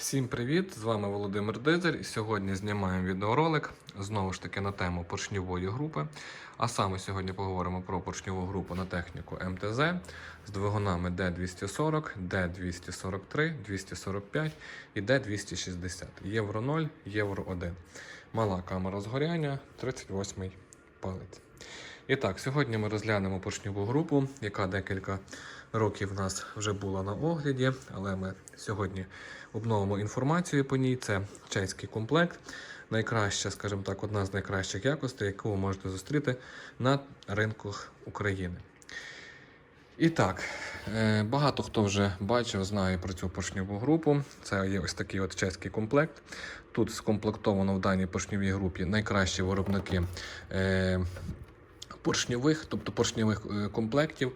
Всім привіт! З вами Володимир Дизель. Сьогодні знімаємо відеоролик знову ж таки на тему поршньової групи. А саме сьогодні поговоримо про поршньову групу на техніку МТЗ з двигунами D240, D243, 245 і D260. Євро 0, Євро 1. Мала камера згоряння, 38 палець. І так, сьогодні ми розглянемо поршньову групу, яка декілька років в нас вже була на огляді, але ми сьогодні обновимо інформацію по ній. Це чеський комплект. Найкраща, скажімо так, одна з найкращих якостей, яку ви можете зустріти на ринках України. І так, е, багато хто вже бачив, знає про цю поршньову групу. Це є ось такий от чеський комплект. Тут скомплектовано в даній поршньовій групі найкращі виробники е, поршньових, тобто поршньових е, комплектів.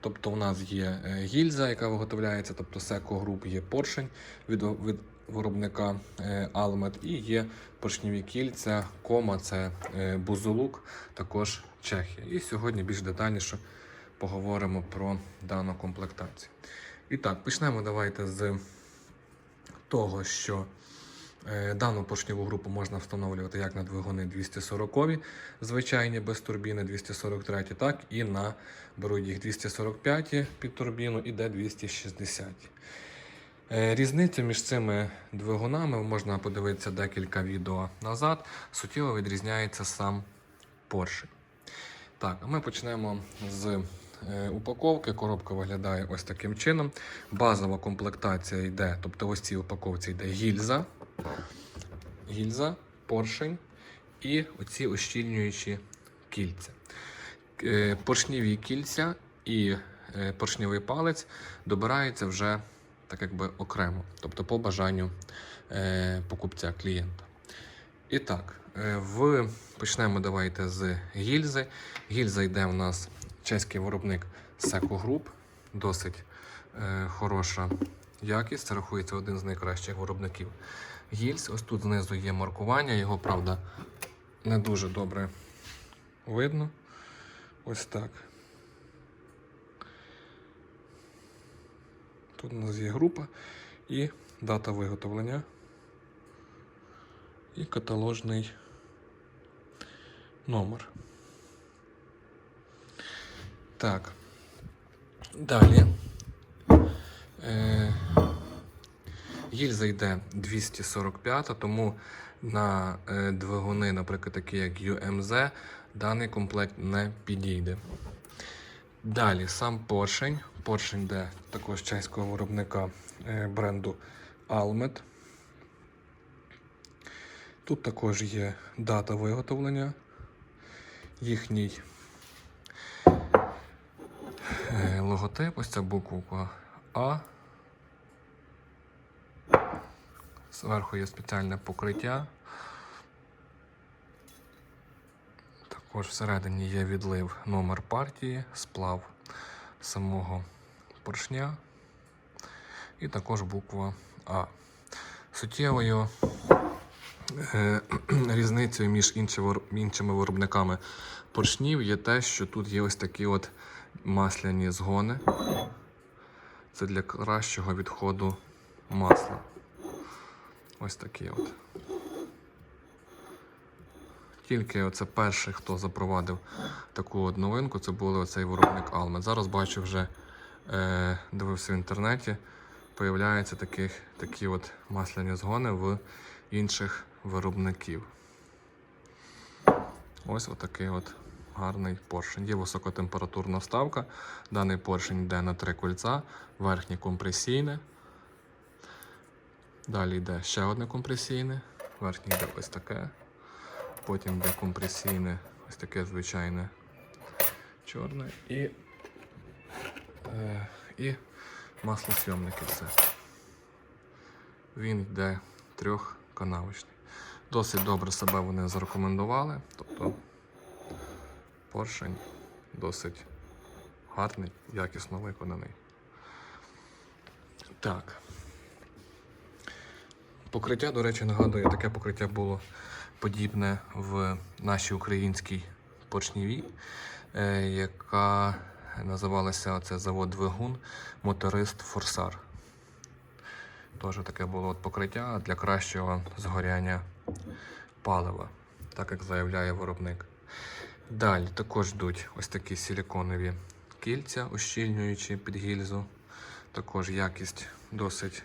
Тобто у нас є е, гільза, яка виготовляється, тобто секо груп, є поршень від, від виробника е, Almet і є поршневі кільця, кома, це бузулук, також Чехія. І сьогодні більш детальніше поговоримо про дану комплектацію. І так, почнемо давайте з того, що Дану поршневу групу можна встановлювати як на двигуни 240, звичайні без турбіни 243, так і на беруть їх 245 під турбіну і D260. Е, Різницю між цими двигунами можна подивитися декілька відео назад. Суттєво відрізняється сам поршень. Так, ми почнемо з е, упаковки. Коробка виглядає ось таким чином. Базова комплектація йде, тобто ось цій упаковці йде гільза гільза, поршень і оці ощільнюючі кільця. Е, Поршневі кільця і е, поршневий палець добираються вже так якби окремо, тобто по бажанню е, покупця клієнта. І так, в... почнемо давайте з гільзи. Гільза йде у нас чеський виробник Seco Group, досить е, хороша якість. Це рахується один з найкращих виробників гільз. Ось тут знизу є маркування, його, правда, не дуже добре видно. Ось так. Тут у нас є група і дата виготовлення. І каталожний номер. Так. Далі. Е, Гільза йде 245, тому на е, двигуни, наприклад, такі як UMZ, даний комплект не підійде. Далі сам поршень. Поршень йде також чеського виробника е, бренду Almet. Тут також є дата виготовлення, їхній е, логотип, ось ця буква А. Зверху є спеціальне покриття. Також всередині є відлив номер партії, сплав самого поршня і також буква А. Суттєвою е, різницею між іншими виробниками поршнів є те, що тут є ось такі от масляні згони. Це для кращого відходу масла. Ось такі от. Тільки оце перший, хто запровадив таку от новинку, це був оцей виробник Almet. Зараз бачу вже е, дивився в інтернеті, появляються таких, такі от масляні згони в інших виробників. Ось отакий от гарний поршень. Є високотемпературна вставка. Даний поршень йде на три кольця, верхнє компресійне. Далі йде ще одне компресійне, верхнє йде ось таке. Потім йде компресійне, ось таке звичайне чорне і е, і маслосйомники все. Він йде трьохканавочний. Досить добре себе вони зарекомендували. Тобто поршень досить гарний, якісно виконаний. Так. Покриття, до речі, нагадує, таке покриття було подібне в нашій українській поршнівій, е, яка називалася це завод Двигун Моторист Форсар. Теж таке було от покриття для кращого згоряння палива, так як заявляє виробник. Далі також йдуть ось такі силіконові кільця, ущільнюючі під гільзу. Також якість досить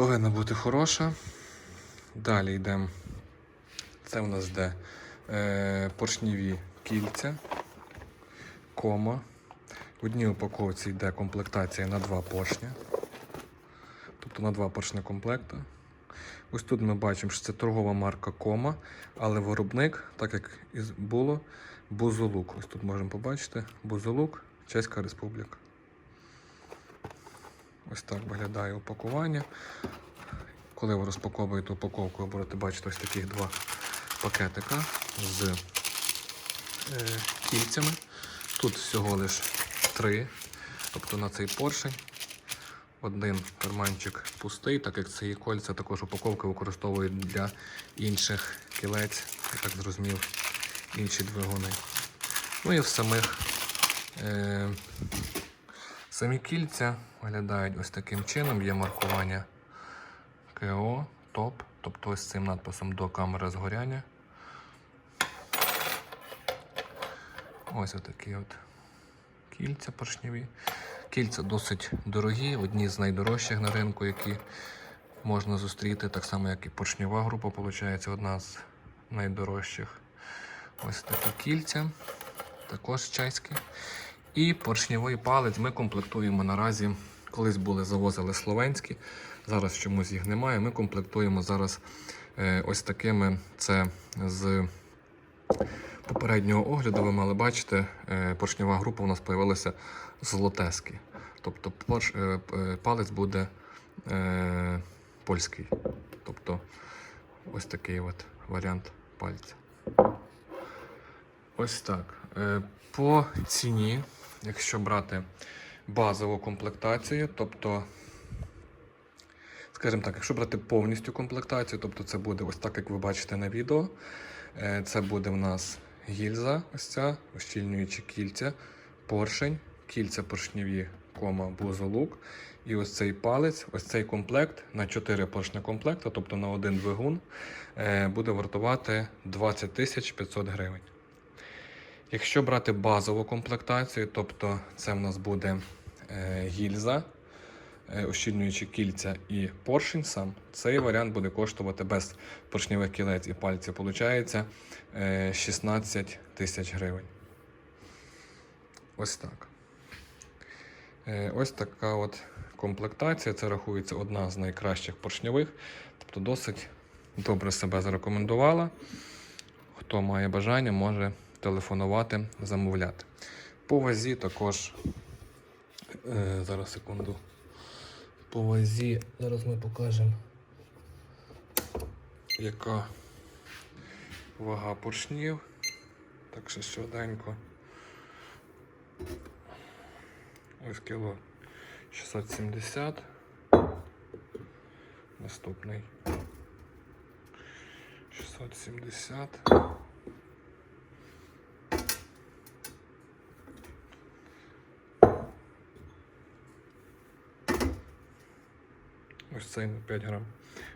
повинна бути хороша. Далі йдемо. Це в нас де е, поршневі кільця, кома. В одній упаковці йде комплектація на два поршня. Тобто на два поршня комплекта. Ось тут ми бачимо, що це торгова марка Кома, але виробник, так як і було, Бузолук. Ось тут можемо побачити Бузолук, Чеська Республіка. Ось так виглядає упакування. Коли ви розпаковуєте упаковку, ви будете бачити ось таких два пакетика з е, кільцями. Тут всього лиш три, тобто на цей поршень. Один карманчик пустий, так як це є кольця, також упаковки використовують для інших кілець, я так зрозумів, інші двигуни. Ну і в самих е, самі кільця виглядають ось таким чином. Є маркування КО, ТОП, тобто ось цим надписом до камери згоряння. Ось отакі от кільця поршневі. Кільця досить дорогі, одні з найдорожчих на ринку, які можна зустріти, так само, як і поршнева група, виходить, одна з найдорожчих. Ось такі кільця, також чеські. І поршневий палець ми комплектуємо наразі. Колись були завозили словенські, зараз чомусь їх немає. Ми комплектуємо зараз е, ось такими. Це з попереднього огляду ви мали бачити, е, поршнева група у нас з'явилася з. Тобто порш, е, палець буде польський. Тобто ось такий от варіант пальця. Ось так. По ціні, якщо брати базову комплектацію, тобто, скажімо так, якщо брати повністю комплектацію, тобто це буде ось так, як ви бачите на відео. Е, Це буде в нас гільза, ось ця, ощільнюючі кільця, поршень, кільця поршневі, кома, бузолук. І ось цей палець, ось цей комплект на 4 поршня комплекта, тобто на один двигун, е, буде вартувати 20 тисяч 500 гривень. Якщо брати базову комплектацію, тобто це в нас буде е, гільза, е, ощільнюючі кільця і поршень сам, цей варіант буде коштувати без поршневих кілець і пальців, виходить е, 16 тисяч гривень. Ось так. Ось така от комплектація. Це рахується одна з найкращих поршньових. Тобто досить добре себе зарекомендувала. Хто має бажання, може телефонувати, замовляти. По вазі також. Е, зараз секунду. По вазі зараз ми покажемо, яка вага поршнів. Так що швиденько. Ось кіло 670. Наступний 670. Ось 5 грам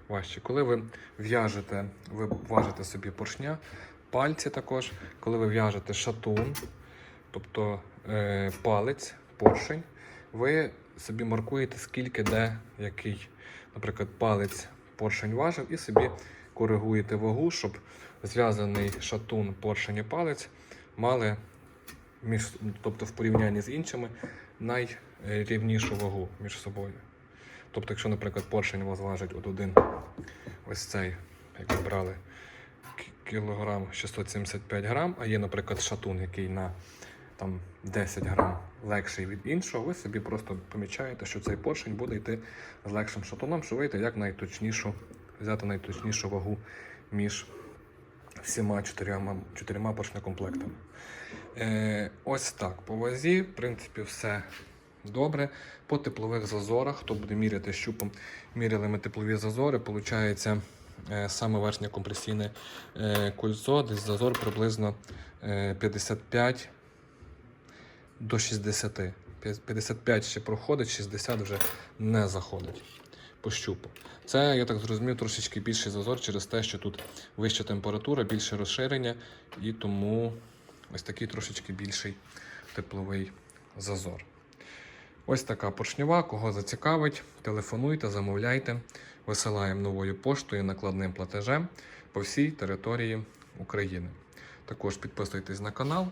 важче. Коли ви в'яжете, ви важите собі поршня, пальці також, коли ви в'яжете шатун, тобто е, палець, поршень, ви собі маркуєте, скільки де який, наприклад, палець поршень важив, і собі коригуєте вагу, щоб зв'язаний шатун, поршень і палець мали між, тобто в порівнянні з іншими найрівнішу вагу між собою. Тобто, якщо, наприклад, поршень вас важить от один ось цей, як ви брали кілограм 675 грам, а є, наприклад, шатун, який на там, 10 грам легший від іншого, ви собі просто помічаєте, що цей поршень буде йти з легшим шатуном, щоб вийти як найточнішу, взяти найточнішу вагу між всіма чотирма, чотирма поршнекомплектами. Е, ось так. По вазі, в принципі, все добре. По теплових зазорах, хто буде міряти щупом, міряли ми теплові зазори. Получається е, саме верхнє компресійне е, кольцо, десь зазор приблизно е, 55 до 60. 55 ще проходить, 60 вже не заходить по щупу. Це, я так зрозумів, трошечки більший зазор через те, що тут вища температура, більше розширення, і тому ось такий трошечки більший тепловий зазор. Ось така поршнева, кого зацікавить, телефонуйте, замовляйте. Висилаємо новою поштою накладним платежем по всій території України. Також підписуйтесь на канал,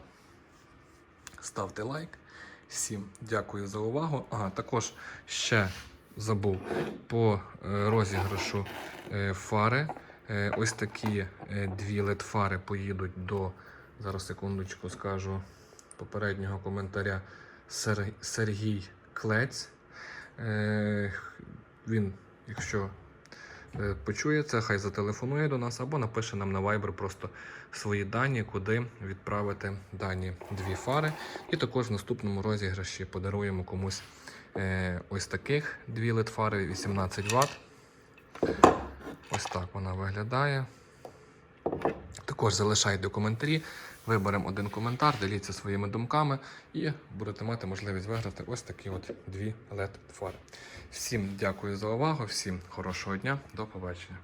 ставте лайк. Всім дякую за увагу. Ага, також ще забув по е, розіграшу е, фари. Е, Ось такі дві LED-фари поїдуть до, зараз секундочку скажу, попереднього коментаря Сергій Клець. Е, Він, якщо е, почує це, хай зателефонує до нас або напише нам на Viber просто свої дані, куди відправити дані дві фари. І також в наступному розіграші подаруємо комусь е, ось таких дві LED-фари 18 Вт. Ось так вона виглядає. Також залишайте коментарі, виберемо один коментар, діліться своїми думками і будете мати можливість виграти ось такі от дві LED-фари. Всім дякую за увагу, всім хорошого дня, до побачення.